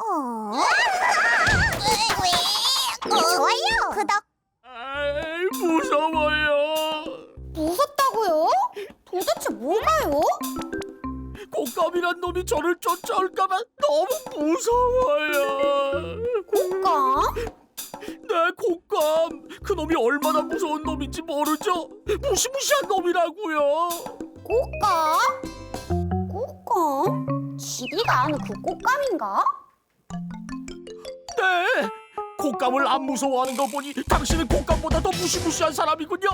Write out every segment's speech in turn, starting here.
어? 좋아요. 구독. 아이, 무서워요. 무섭다고요? 도대체 뭐가요? 곶감이란 놈이 저를 쫓아올까봐 너무 무서워요. 꽃감? 네, 곶감. 그 놈이 얼마나 무서운 놈인지 모르죠? 무시무시한 놈이라고요. 꽃감? 꽃감? 지리가 아는 그 꽃감인가? 네. 곶감을 안 무서워하는 거 보니 당신은 곶감보다 더 무시무시한 사람이군요.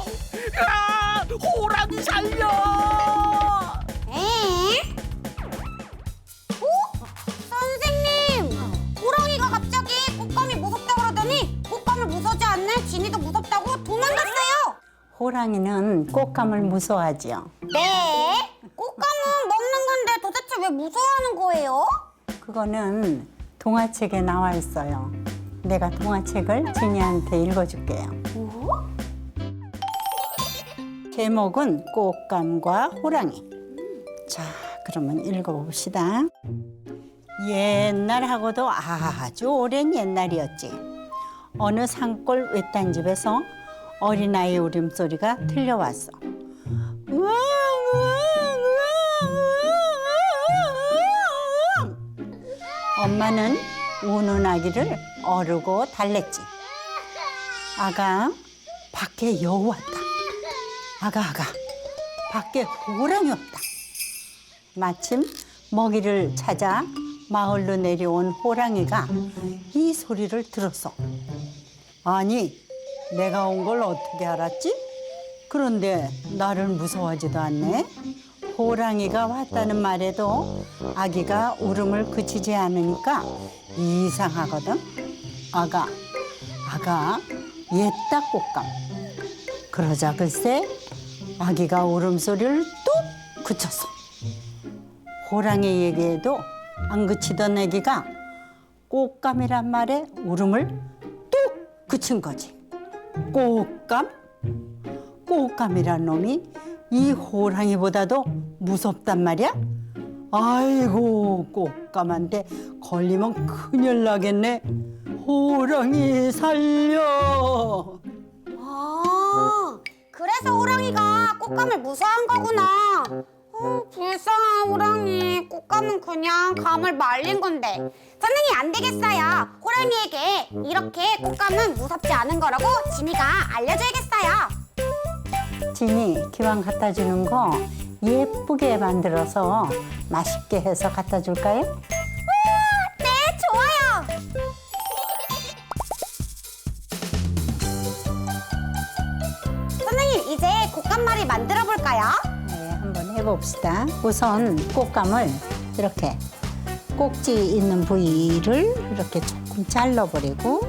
아, 호랑이 살려! 에? 어? 선생님! 호랑이가 갑자기 꽃감이 무섭다 그러더니 꽃감을 무서워하지 않는 지니도 무섭다고 도망갔어요! 호랑이는 꽃감을 무서워하지요. 네? 꽃감은 먹는 건데 도대체 왜 무서워하는 거예요? 그거는 동화책에 나와 있어요. 내가 동화책을 지니한테 읽어줄게요. 뭐? 제목은 꽃감과 호랑이. 자, 그러면 읽어봅시다. 옛날하고도 아주 오랜 옛날이었지. 어느 산골 외딴 집에서 어린아이 울음소리가 들려왔어. 엄마는 우는 아기를 어르고 달랬지. 아가, 밖에 여우 왔다. 아가, 아가, 밖에 호랑이 없다. 마침 먹이를 찾아 마을로 내려온 호랑이가 이 소리를 들었어. 아니, 내가 온 걸 어떻게 알았지? 그런데 나를 무서워하지도 않네. 호랑이가 왔다는 말에도 아기가 울음을 그치지 않으니까 이상하거든. 아가, 아가, 옛다 꽃감. 그러자 글쎄 아기가 울음소리를 뚝 그쳤어. 호랑이 얘기에도 안 그치던 아기가 꽃감이란 말에 울음을 뚝 그친 거지. 꽃감? 꽃감이란 놈이 이 호랑이보다도 무섭단 말이야? 아이고 꽃감한테 걸리면 큰일 나겠네. 호랑이 살려. 아, 그래서 호랑이가 꽃감을 무서워한 거구나. 어, 불쌍한 호랑이. 꽃감은 그냥 감을 말린 건데. 선생님 안 되겠어요. 호랑이에게 이렇게 꽃감은 무섭지 않은 거라고 지니가 알려줘야겠어요. 기왕 갖다 주는 거 예쁘게 만들어서 맛있게 해서 갖다 줄까요? 네, 좋아요. 선생님 이제 꽃감말이 만들어 볼까요? 네, 한번 해봅시다. 우선 꽃감을 이렇게 꼭지 있는 부위를 이렇게 조금 잘라버리고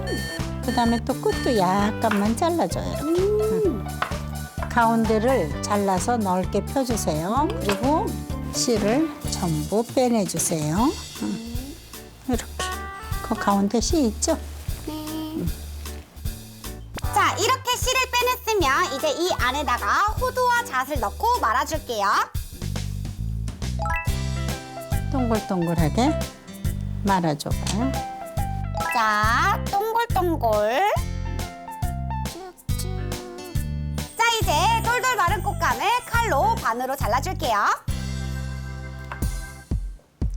그 다음에 또 끝도 약간만 잘라줘요. 이렇게. 응. 가운데를 잘라서 넓게 펴주세요. 그리고 씨를 전부 빼내주세요. 응. 이렇게. 그 가운데 씨 있죠? 자, 이렇게 씨를 빼냈으면 이제 이 안에다가 호두와 잣을 넣고 말아줄게요. 동글동글하게 말아줘봐요. 자, 동글동글. 꽃감을 칼로 반으로 잘라줄게요.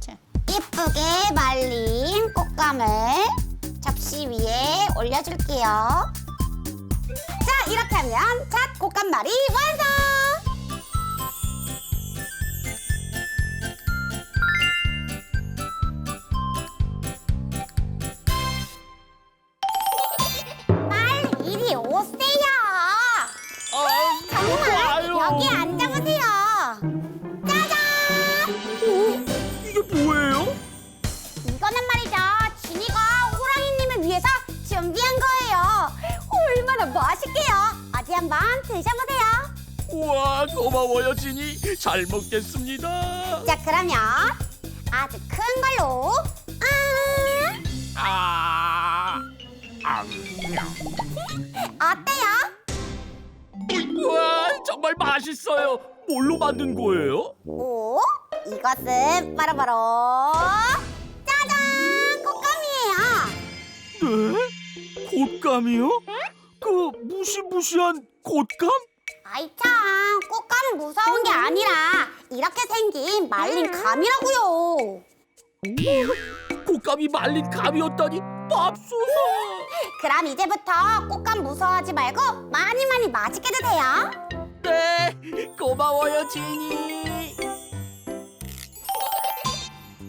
자, 예쁘게 말린 꽃감을 접시 위에 올려줄게요. 자, 이렇게 하면 잣 꽃감말이 완성! 보세요. 와 고마워요 지니 잘 먹겠습니다 자, 그러면 아주 큰 걸로. 아, 아 어때요? 와 정말 맛있어요 뭘로 만든 거예요? 오, 이것은 바로바로 짜잔! 곶감이에요. 네? 곶감이요? 그 무시무시한 곶감? 아이 참 꽃감은 무서운 게 아니라 이렇게 생긴 말린 감이라고요 곶감이 말린 감이었다니 맙소사 그럼 이제부터 꽃감 무서워하지 말고 많이 많이 맛있게 드세요 네 고마워요 지니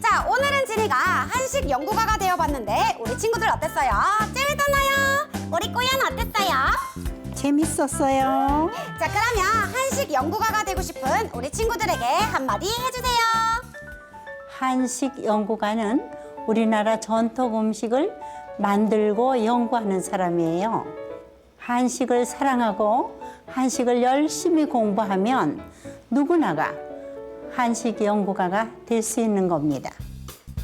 자 오늘은 진이가 한식 연구가가 되어봤는데 우리 친구들 어땠어요? 재밌었나요? 우리 꼬야는 어땠어요? 재밌었어요. 자 그러면 한식 연구가가 되고 싶은 우리 친구들에게 한마디 해주세요 한식 연구가는 우리나라 전통 음식을 만들고 연구하는 사람이에요. 한식을 사랑하고 한식을 열심히 공부하면 누구나가 한식 연구가가 될 수 있는 겁니다.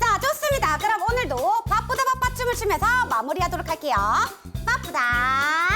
자 좋습니다 그럼 오늘도 바쁘다 바빠 춤을 추면서 마무리하도록 할게요 바쁘다